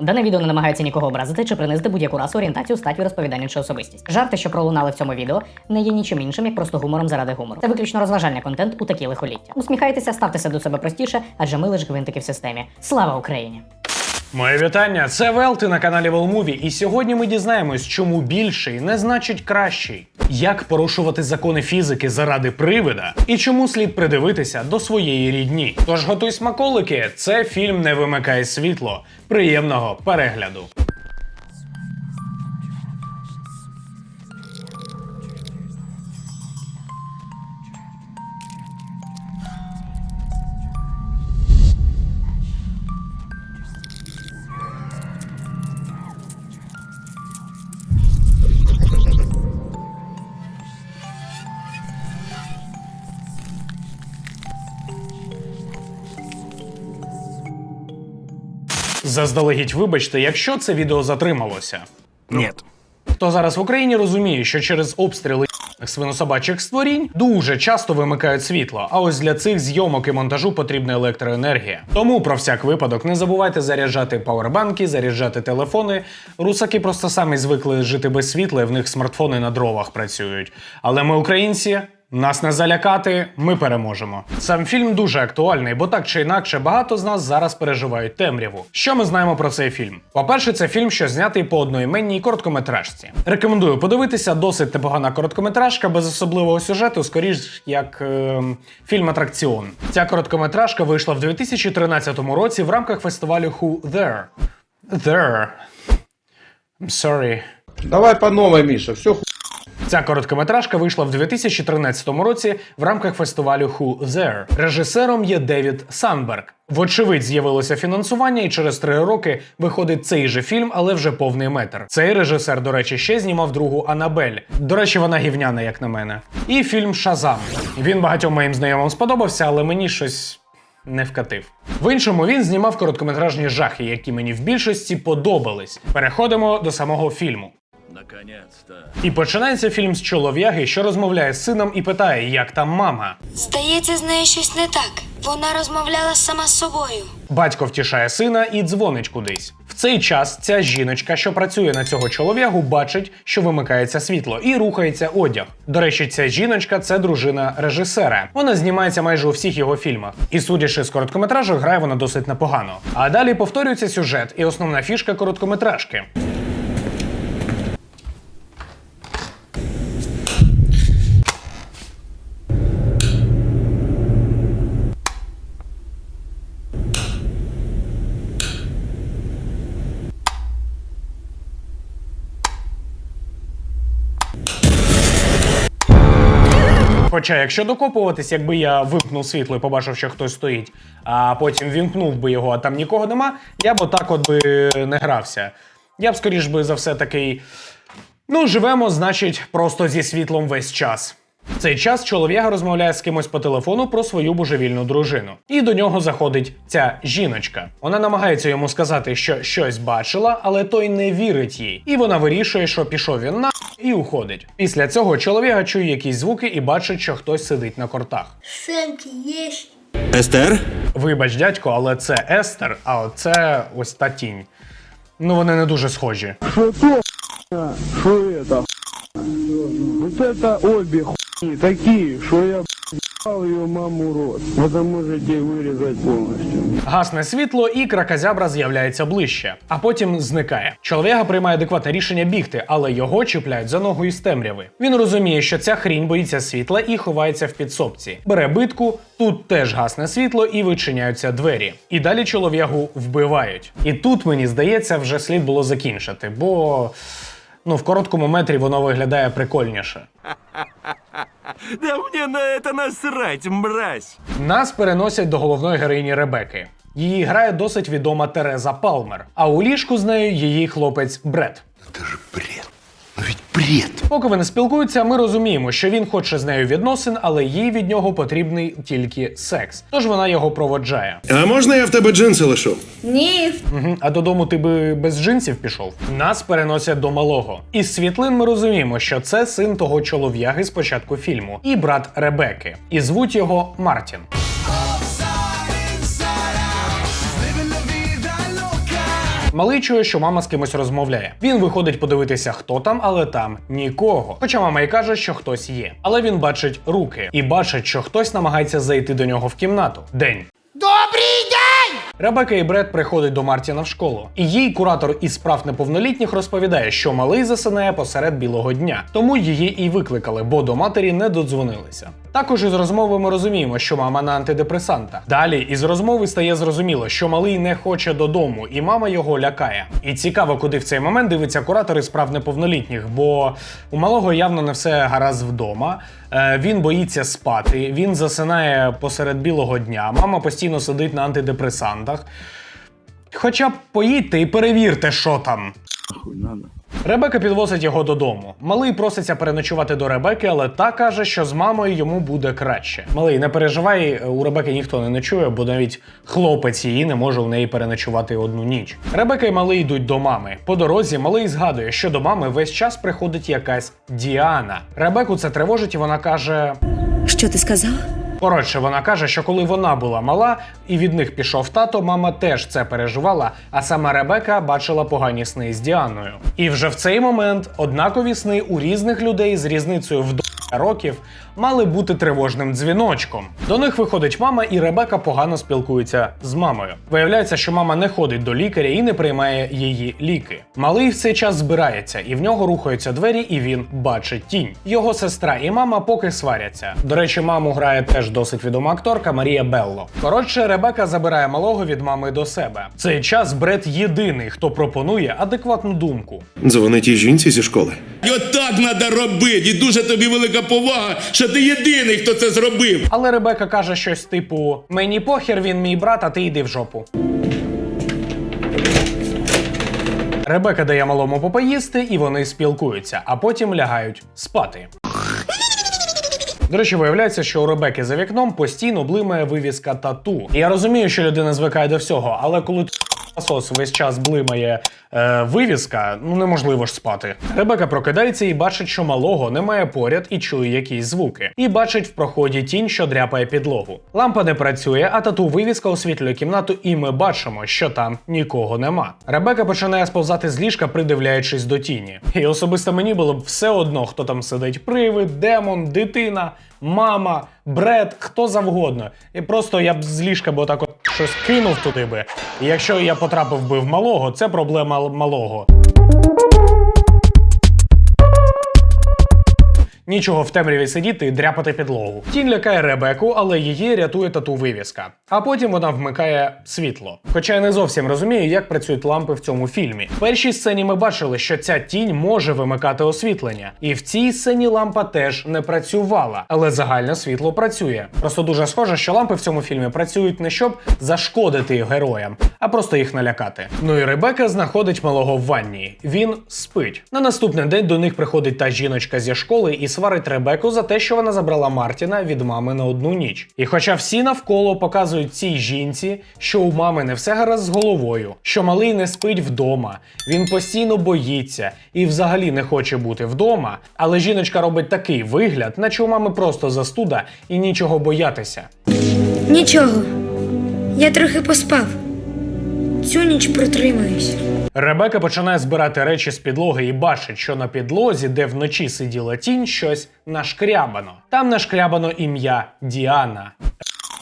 Дане відео не намагається нікого образити чи принизити будь-яку расу, орієнтацію, статтю розповідання чи особистість. Жарти, що пролунали в цьому відео, не є нічим іншим, як просто гумором заради гумору. Це виключно розважальний контент у такі лихоліття. Усміхайтеся, ставтеся до себе простіше, адже ми лише гвинтики в системі. Слава Україні! Моє вітання, це Велти на каналі Велмуві, і сьогодні ми дізнаємось, чому більший не значить кращий, як порушувати закони фізики заради привида, і чому слід придивитися до своєї рідні. Тож готуй смаколики, це фільм не вимикає світло. Приємного перегляду. Заздалегідь вибачте, якщо це відео затрималося. Нет. Хто зараз в Україні розуміє, що через обстріли свинособачих створінь дуже часто вимикають світло. А ось для цих зйомок і монтажу потрібна електроенергія. Тому про всяк випадок не забувайте заряджати пауербанки, заряджати телефони. Русаки просто самі звикли жити без світла, і в них смартфони на дровах працюють. Але ми, українці. Нас не залякати, ми переможемо. Сам фільм дуже актуальний, бо так чи інакше багато з нас зараз переживають темряву. Що ми знаємо про цей фільм? По-перше, це фільм, що знятий по одноіменній короткометражці. Рекомендую подивитися, досить непогана короткометражка без особливого сюжету, скоріш як е, фільм Атракціон. Ця короткометражка вийшла в 2013 році в рамках фестивалю Who There. There. I'm sorry. Давай по новой, Миша, все. Ця короткометражка вийшла в 2013 році в рамках фестивалю Who There. Режисером є Девід Санберг. Вочевидь, з'явилося фінансування, і через три роки виходить цей же фільм, але вже повний метр. Цей режисер, до речі, ще знімав другу Анабель. До речі, вона гівняна, як на мене. І фільм Шазам. Він багатьом моїм знайомим сподобався, але мені щось. Не вкатив. В іншому він знімав короткометражні жахи, які мені в більшості подобались. Переходимо до самого фільму. Наконец-то. І починається фільм з чолов'яги, що розмовляє з сином і питає, як там мама. Здається, з нею щось не так. Вона розмовляла сама з собою. Батько втішає сина і дзвонить кудись. В цей час ця жіночка, що працює на цього чолов'ягу, бачить, що вимикається світло і рухається одяг. До речі, ця жіночка це дружина режисера. Вона знімається майже у всіх його фільмах. І судячи з короткометражу, грає вона досить непогано. А далі повторюється сюжет і основна фішка короткометражки. Хоча, якщо докопуватись, якби я вимкнув світло і побачив, що хтось стоїть, а потім вімкнув би його, а там нікого нема, я б отак от би не грався. Я б скоріш би за все такий. Ну, живемо, значить, просто зі світлом весь час. В цей час чолов'яга розмовляє з кимось по телефону про свою божевільну дружину. І до нього заходить ця жіночка. Вона намагається йому сказати, що щось бачила, але той не вірить їй. І вона вирішує, що пішов він на і уходить. Після цього чолов'яга чує якісь звуки і бачить, що хтось сидить на кортах. Сенки, єш. Эстер? Вибач, дядько, але це Естер, а оце ось та тінь. Ну, вони не дуже схожі. Что это? Вот это обе хуйни такие, что я ее маму рот. Это можете вырезать полностью. Гасне світло, і кракозябра з'являється ближче, а потім зникає. Чоловіка приймає адекватне рішення бігти, але його чіпляють за ногу із темряви. Він розуміє, що ця хрінь боїться світла і ховається в підсобці. Бере битку, тут теж гасне світло і вичиняються двері. І далі чолов'ягу вбивають. І тут мені здається, вже слід було закінчити, бо. Ну, в короткому метрі воно виглядає прикольніше. Да мне на это насрать, мразь! Нас переносять до головної героїні Ребеки. Її грає досить відома Тереза Палмер, а у ліжку з нею її хлопець Бред. Это ж бред. Ну. Поки вони спілкуються, ми розуміємо, що він хоче з нею відносин, але їй від нього потрібний тільки секс. Тож вона його проводжає. А можна я в тебе джинси лишу? Ні. Мгм. А додому ти би без джинсів пішов. Нас переносять до малого. Із світлин ми розуміємо, що це син того чолов'яги з початку фільму і брат Ребеки. І звуть його Мартін. Малий чує, що мама з кимось розмовляє. Він виходить подивитися, хто там, але там нікого. Хоча мама й каже, що хтось є. Але він бачить руки і бачить, що хтось намагається зайти до нього в кімнату. День. Ребека і Бред приходять до Мартіна в школу, і їй куратор із справ неповнолітніх розповідає, що малий засинає посеред білого дня, тому її і викликали, бо до матері не додзвонилися. Також із розмови ми розуміємо, що мама на антидепресантах. Далі із розмови стає зрозуміло, що малий не хоче додому, і мама його лякає. І цікаво, куди в цей момент дивиться куратор із справ неповнолітніх, бо у малого явно не все гаразд вдома. Е, Він боїться спати, він засинає посеред білого дня. Мама постійно сидить на антидепресантах. Хоча б поїдьте і перевірте, що там. Ребека підвозить його додому. Малий проситься переночувати до Ребеки, але та каже, що з мамою йому буде краще. Малий, не переживай, у Ребеки ніхто не ночує, бо навіть хлопець її не може у неї переночувати одну ніч. Ребека і малий йдуть до мами. По дорозі малий згадує, що до мами весь час приходить якась Діана. Ребеку це тривожить, і вона каже: Що ти сказав? Коротше, вона каже, що коли вона була мала і від них пішов тато, мама теж це переживала, а сама Ребека бачила погані сни з Діаною. І вже в цей момент однакові сни у різних людей з різницею в до років мали бути тривожним дзвіночком. До них виходить мама, і Ребека погано спілкується з мамою. Виявляється, що мама не ходить до лікаря і не приймає її ліки. Малий в цей час збирається, і в нього рухаються двері, і він бачить тінь. Його сестра і мама поки сваряться. До речі, маму грає теж досить відома акторка Марія Белло. Коротше, Ребека забирає малого від мами до себе. В цей час Бред єдиний, хто пропонує адекватну думку. Дзвони тій жінці зі школи. І отак треба робити. І дуже тобі велика повага, що ти єдиний, хто це зробив. Але Ребека каже щось типу: Мені похер, він мій брат, а ти йди в жопу. Ребека дає малому попоїсти, і вони спілкуються, а потім лягають спати. До речі, виявляється, що у Ребеки за вікном постійно блимає вивіска тату. Я розумію, що людина звикає до всього, але коли Асос весь час блимає е, вивіска, ну неможливо ж спати. Ребека прокидається і бачить, що малого немає поряд і чує якісь звуки. І бачить в проході тінь, що дряпає підлогу. Лампа не працює, а тату вивіска освітлює кімнату, і ми бачимо, що там нікого нема. Ребека починає сповзати з ліжка, придивляючись до тіні. І особисто мені було б все одно, хто там сидить: привид, демон, дитина, мама, бред, хто завгодно. І просто я б з ліжка б отак от щось кинув туди би. І якщо я потрапив би в малого, це проблема малого. Нічого в темряві сидіти і дряпати підлогу. Тінь лякає Ребеку, але її рятує тату вивіска. А потім вона вмикає світло. Хоча я не зовсім розумію, як працюють лампи в цьому фільмі. В першій сцені ми бачили, що ця тінь може вимикати освітлення, і в цій сцені лампа теж не працювала, але загальне світло працює. Просто дуже схоже, що лампи в цьому фільмі працюють не щоб зашкодити героям, а просто їх налякати. Ну і Ребека знаходить малого в ванні. Він спить. На наступний день до них приходить та жіночка зі школи і сварить Ребеку за те, що вона забрала Мартіна від мами на одну ніч. І хоча всі навколо показують цій жінці, що у мами не все гаразд з головою, що малий не спить вдома, він постійно боїться і взагалі не хоче бути вдома. Але жіночка робить такий вигляд, наче у мами просто застуда і нічого боятися. Нічого. Я трохи поспав. Цю ніч протримаюсь. Ребека починає збирати речі з підлоги і бачить, що на підлозі, де вночі сиділа тінь, щось нашкрябано. Там нашкрябано ім'я Діана.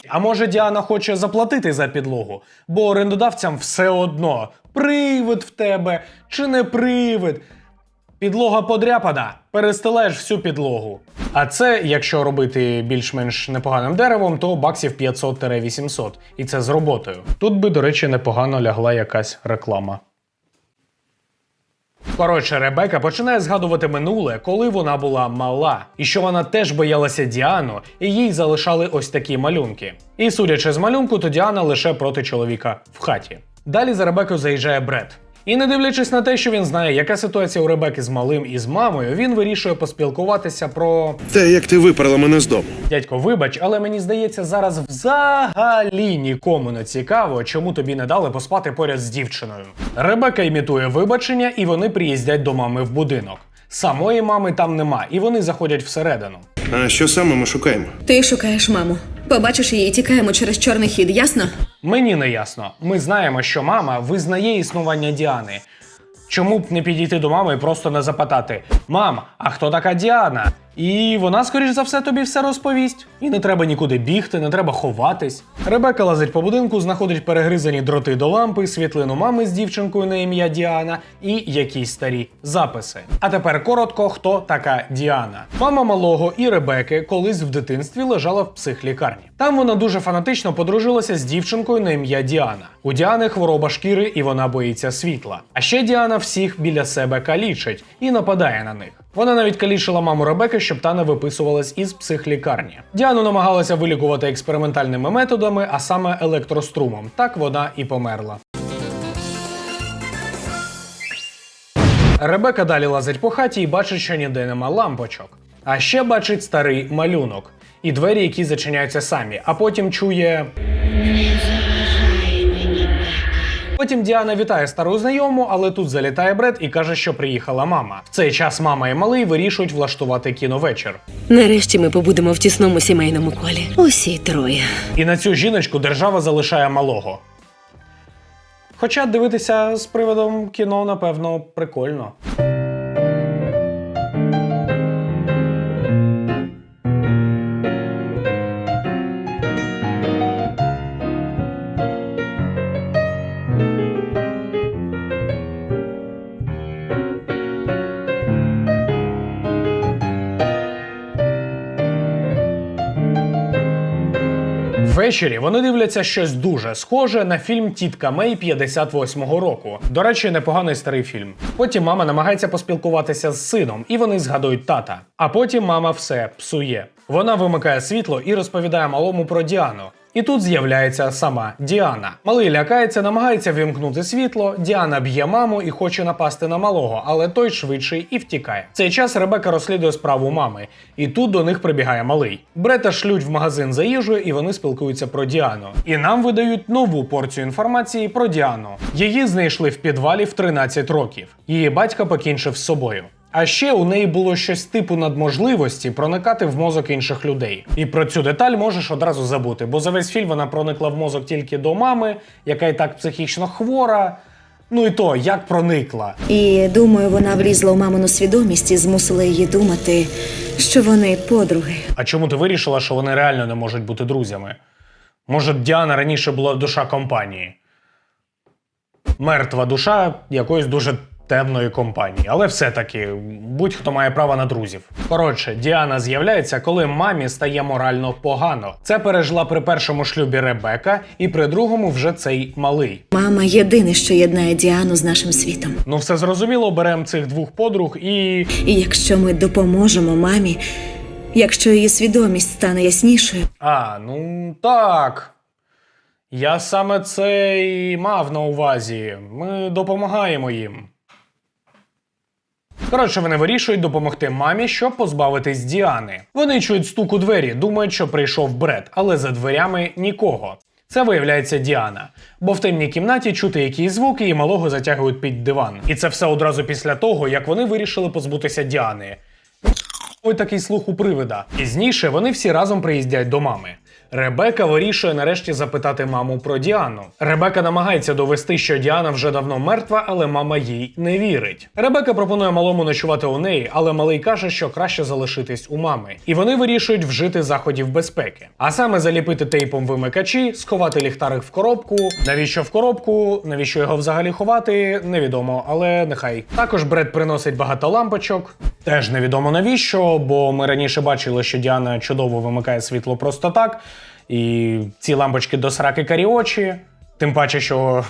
А може Діана хоче заплатити за підлогу, бо орендодавцям все одно привид в тебе чи не привид. Підлога подряпана, перестилаєш всю підлогу. А це, якщо робити більш-менш непоганим деревом, то баксів 500-800. І це з роботою. Тут би, до речі, непогано лягла якась реклама. Коротше, Ребека починає згадувати минуле, коли вона була мала, і що вона теж боялася Діану, і їй залишали ось такі малюнки. І судячи з малюнку, то Діана лише проти чоловіка в хаті. Далі за Ребекою заїжджає Бред. І не дивлячись на те, що він знає, яка ситуація у Ребеки з малим і з мамою, він вирішує поспілкуватися про Те, як ти виперла мене з дому. Дядько, вибач, але мені здається, зараз взагалі нікому не цікаво, чому тобі не дали поспати поряд з дівчиною. Ребека імітує вибачення, і вони приїздять до мами в будинок. Самої мами там нема, і вони заходять всередину. А що саме ми шукаємо? Ти шукаєш маму. Побачиш її, тікаємо через чорний хід, ясно? Мені не ясно. Ми знаємо, що мама визнає існування Діани. Чому б не підійти до мами і просто не запитати: Мам, а хто така Діана? І вона, скоріш за все, тобі все розповість. І не треба нікуди бігти, не треба ховатись. Ребека лазить по будинку, знаходить перегризані дроти до лампи, світлину мами з дівчинкою на ім'я Діана і якісь старі записи. А тепер коротко, хто така Діана. Мама малого і Ребеки колись в дитинстві лежала в психлікарні. Там вона дуже фанатично подружилася з дівчинкою на ім'я Діана. У Діани хвороба шкіри і вона боїться світла. А ще Діана всіх біля себе калічить і нападає на них. Вона навіть калічила маму Ребеки, щоб та не виписувалась із психлікарні. Діану намагалася вилікувати експериментальними методами, а саме електрострумом. Так вона і померла. Ребека далі лазить по хаті і бачить, що ніде нема лампочок. А ще бачить старий малюнок і двері, які зачиняються самі, а потім чує. Потім Діана вітає стару знайому, але тут залітає Бред і каже, що приїхала мама. В цей час мама і малий вирішують влаштувати кіновечір. Нарешті ми побудемо в тісному сімейному колі. Усі троє. І на цю жіночку держава залишає малого. Хоча дивитися з приводом кіно, напевно, прикольно. Ввечері вони дивляться щось дуже схоже на фільм Тітка Мей 58-го року. До речі, непоганий старий фільм. Потім мама намагається поспілкуватися з сином, і вони згадують тата. А потім мама все псує. Вона вимикає світло і розповідає малому про Діану. І тут з'являється сама Діана. Малий лякається, намагається вімкнути світло. Діана б'є маму і хоче напасти на малого, але той швидший і втікає. В цей час Ребека розслідує справу мами, і тут до них прибігає малий. Брета шлють в магазин за їжею, і вони спілкуються про Діану. І нам видають нову порцію інформації про Діану. Її знайшли в підвалі в 13 років. Її батька покінчив з собою. А ще у неї було щось типу надможливості проникати в мозок інших людей. І про цю деталь можеш одразу забути, бо за весь фільм вона проникла в мозок тільки до мами, яка і так психічно хвора. Ну і то, як проникла. І думаю, вона влізла у мамину свідомість і змусила її думати, що вони подруги. А чому ти вирішила, що вони реально не можуть бути друзями? Може, Діана раніше була душа компанії? Мертва душа якоїсь дуже темної компанії. Але все-таки будь-хто має право на друзів. Коротше, Діана з'являється, коли мамі стає морально погано. Це пережила при першому шлюбі Ребека, і при другому вже цей малий. Мама єдине, що єднає Діану з нашим світом. Ну, все зрозуміло, беремо цих двох подруг і. І якщо ми допоможемо мамі, якщо її свідомість стане яснішою, А, ну так. Я саме це і мав на увазі. Ми допомагаємо їм. Коротше, вони вирішують допомогти мамі, щоб позбавитись Діани. Вони чують стук у двері, думають, що прийшов бред, але за дверями нікого. Це виявляється Діана, бо в темній кімнаті чути якісь звуки і малого затягують під диван. І це все одразу після того, як вони вирішили позбутися Діани. Ой, такий слух у привида. Пізніше вони всі разом приїздять до мами. Ребека вирішує нарешті запитати маму про Діану. Ребека намагається довести, що Діана вже давно мертва, але мама їй не вірить. Ребека пропонує малому ночувати у неї, але малий каже, що краще залишитись у мами. І вони вирішують вжити заходів безпеки. А саме заліпити тейпом вимикачі, сховати ліхтарик в коробку. Навіщо в коробку? Навіщо його взагалі ховати? Невідомо, але нехай. Також Бред приносить багато лампочок. Теж невідомо навіщо, бо ми раніше бачили, що Діана чудово вимикає світло просто так. І ці лампочки до сраки карі очі. Тим паче, що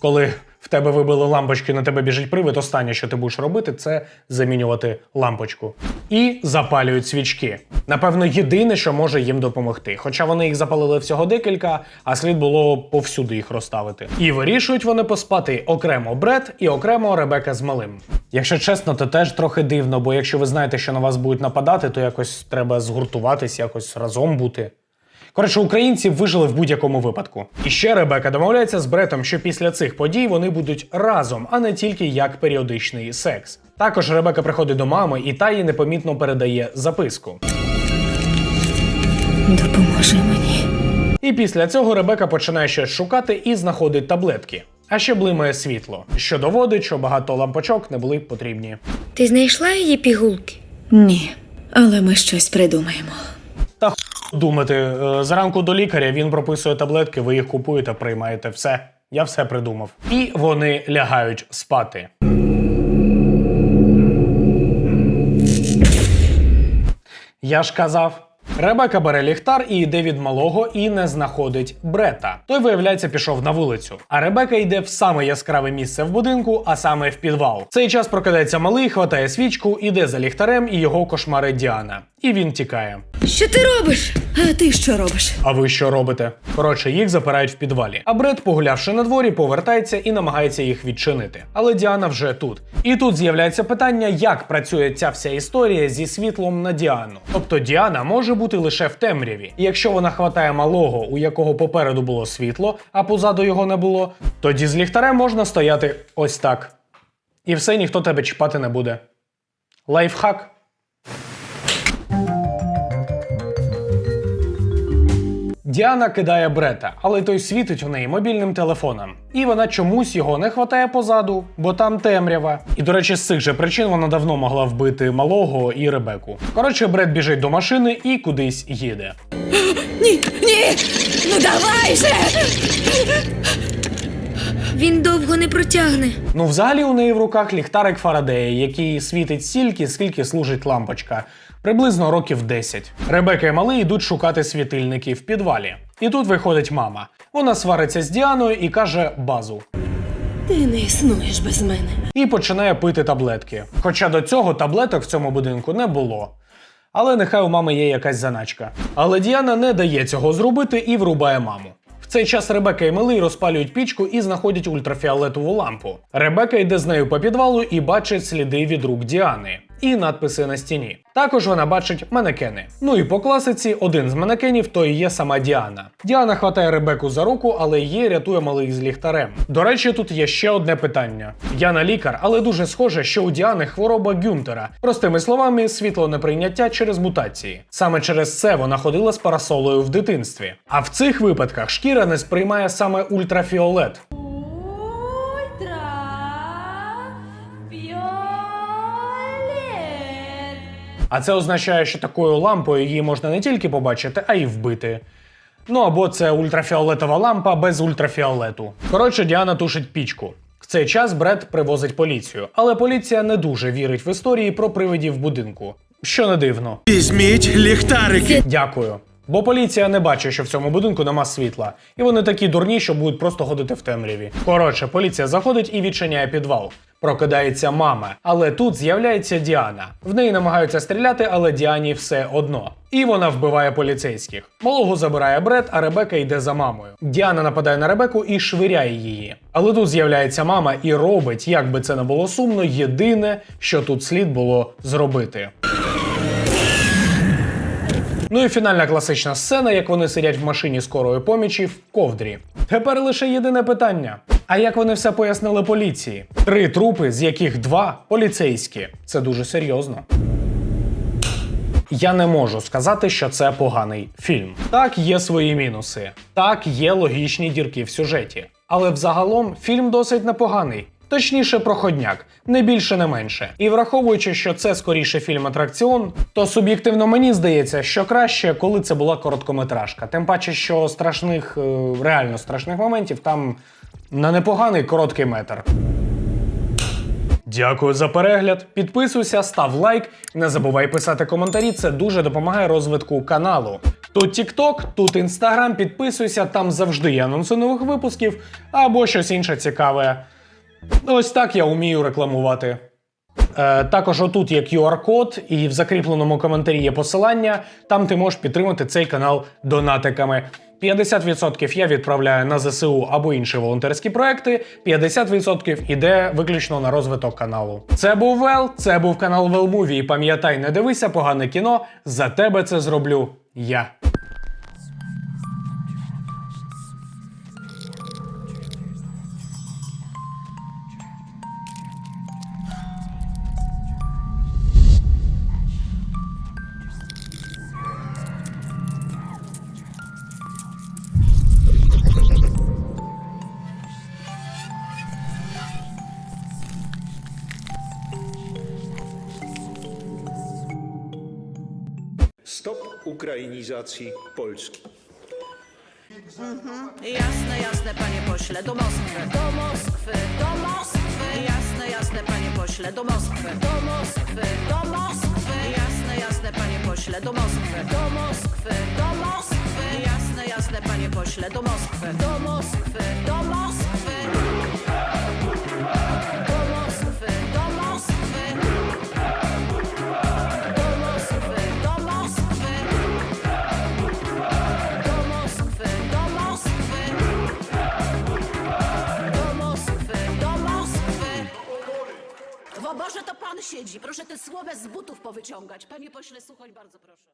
коли в тебе вибили лампочки, на тебе біжить привид, останнє, що ти будеш робити, це замінювати лампочку. І запалюють свічки. Напевно, єдине, що може їм допомогти. Хоча вони їх запалили всього декілька, а слід було повсюди їх розставити. І вирішують вони поспати окремо Бред і окремо Ребека з малим. Якщо чесно, то теж трохи дивно, бо якщо ви знаєте, що на вас будуть нападати, то якось треба згуртуватись, якось разом бути. Коротше, українці вижили в будь-якому випадку. І ще Ребека домовляється з Бретом, що після цих подій вони будуть разом, а не тільки як періодичний секс. Також Ребека приходить до мами, і та їй непомітно передає записку. Допоможи мені. І після цього Ребека починає щось шукати і знаходить таблетки. А ще блимає світло, що доводить, що багато лампочок не були потрібні. Ти знайшла її пігулки? Ні, але ми щось придумаємо. Думати, е, зранку до лікаря він прописує таблетки, ви їх купуєте, приймаєте. Все, я все придумав. І вони лягають спати. Я ж казав. Ребека бере ліхтар і йде від малого і не знаходить Брета. Той, виявляється, пішов на вулицю. А Ребека йде в саме яскраве місце в будинку, а саме в підвал. В цей час прокидається малий, хватає свічку, іде за ліхтарем, і його кошмарить Діана. І він тікає. Що ти робиш? А ти що робиш? А ви що робите? Коротше, їх запирають в підвалі. А Бред, погулявши на дворі, повертається і намагається їх відчинити. Але Діана вже тут. І тут з'являється питання, як працює ця вся історія зі світлом на Діану. Тобто Діана може бути лише в темряві. І якщо вона хватає малого, у якого попереду було світло, а позаду його не було, тоді з ліхтарем можна стояти ось так. І все ніхто тебе чіпати не буде. Лайфхак. Діана кидає Брета, але той світить у неї мобільним телефоном. І вона чомусь його не хватає позаду, бо там темрява. І, до речі, з цих же причин вона давно могла вбити малого і Ребеку. Коротше, Бред біжить до машини і кудись їде. Ні, ні! Ну давай же! Він довго не протягне. Ну, взагалі у неї в руках ліхтарик Фарадея, який світить стільки, скільки служить лампочка. Приблизно років 10. Ребека і малий йдуть шукати світильники в підвалі. І тут виходить мама. Вона свариться з Діаною і каже базу. Ти не існуєш без мене. і починає пити таблетки. Хоча до цього таблеток в цьому будинку не було. Але нехай у мами є якась заначка. Але Діана не дає цього зробити і врубає маму. В цей час Ребека і Милий розпалюють пічку і знаходять ультрафіолетову лампу. Ребека йде з нею по підвалу і бачить сліди від рук Діани і надписи на стіні. Також вона бачить манекени. Ну і по класиці один з манекенів то і є сама Діана. Діана хватає Ребеку за руку, але її рятує малий з ліхтарем. До речі, тут є ще одне питання. Я не лікар, але дуже схоже, що у Діани хвороба Гюнтера. Простими словами, світлонеприйняття через мутації. Саме через це вона ходила з парасолою в дитинстві. А в цих випадках шкіра не сприймає саме ультрафіолет. А це означає, що такою лампою її можна не тільки побачити, а й вбити. Ну або це ультрафіолетова лампа без ультрафіолету. Коротше, Діана тушить пічку. В цей час Бред привозить поліцію, але поліція не дуже вірить в історії про привидів будинку. Що не дивно. Візьміть ліхтарики. Дякую. Бо поліція не бачить, що в цьому будинку нема світла, і вони такі дурні, що будуть просто ходити в темряві. Коротше, поліція заходить і відчиняє підвал. Прокидається мама, але тут з'являється Діана. В неї намагаються стріляти, але Діані все одно. І вона вбиває поліцейських. Малого забирає Бред, а Ребека йде за мамою. Діана нападає на Ребеку і швиряє її. Але тут з'являється мама і робить, як би це не було сумно, єдине, що тут слід було зробити. Ну і фінальна класична сцена, як вони сидять в машині скорої помічі в ковдрі. Тепер лише єдине питання: а як вони все пояснили поліції? Три трупи, з яких два поліцейські. Це дуже серйозно. Я не можу сказати, що це поганий фільм. Так, є свої мінуси. Так, є логічні дірки в сюжеті. Але взагалом фільм досить непоганий. Точніше, проходняк, не більше, не менше. І враховуючи, що це скоріше фільм атракціон, то суб'єктивно мені здається, що краще, коли це була короткометражка. Тим паче, що страшних, е, реально страшних моментів там на непоганий короткий метр. Дякую за перегляд. Підписуйся, став лайк, не забувай писати коментарі. Це дуже допомагає розвитку каналу. Тут TikTok, тут Instagram, підписуйся, там завжди є анонси нових випусків або щось інше цікаве. Ось так я вмію рекламувати. Е, також отут є QR-код, і в закріпленому коментарі є посилання. Там ти можеш підтримати цей канал донатиками. 50% я відправляю на ЗСУ або інші волонтерські проекти. 50% іде виключно на розвиток каналу. Це був Вел, це був канал Велмуві. І пам'ятай, не дивися погане кіно. За тебе це зроблю я. Polski. Jasne, jasne, panie pośle, do Moskwy. Do Moskwy, do Moskwy. Jasne, jasne, panie pośle, do Moskwy. Do Moskwy, do Moskwy. Jasne, jasne, panie pośle, do Moskwy. Do Moskwy, do Moskwy. Jasne, jasne, panie pośle, do Moskwy. Do Moskwy, do Moskwy. Pan siedzi. Proszę tę słomę z butów powyciągać. Panie pośle Suchoń, bardzo proszę.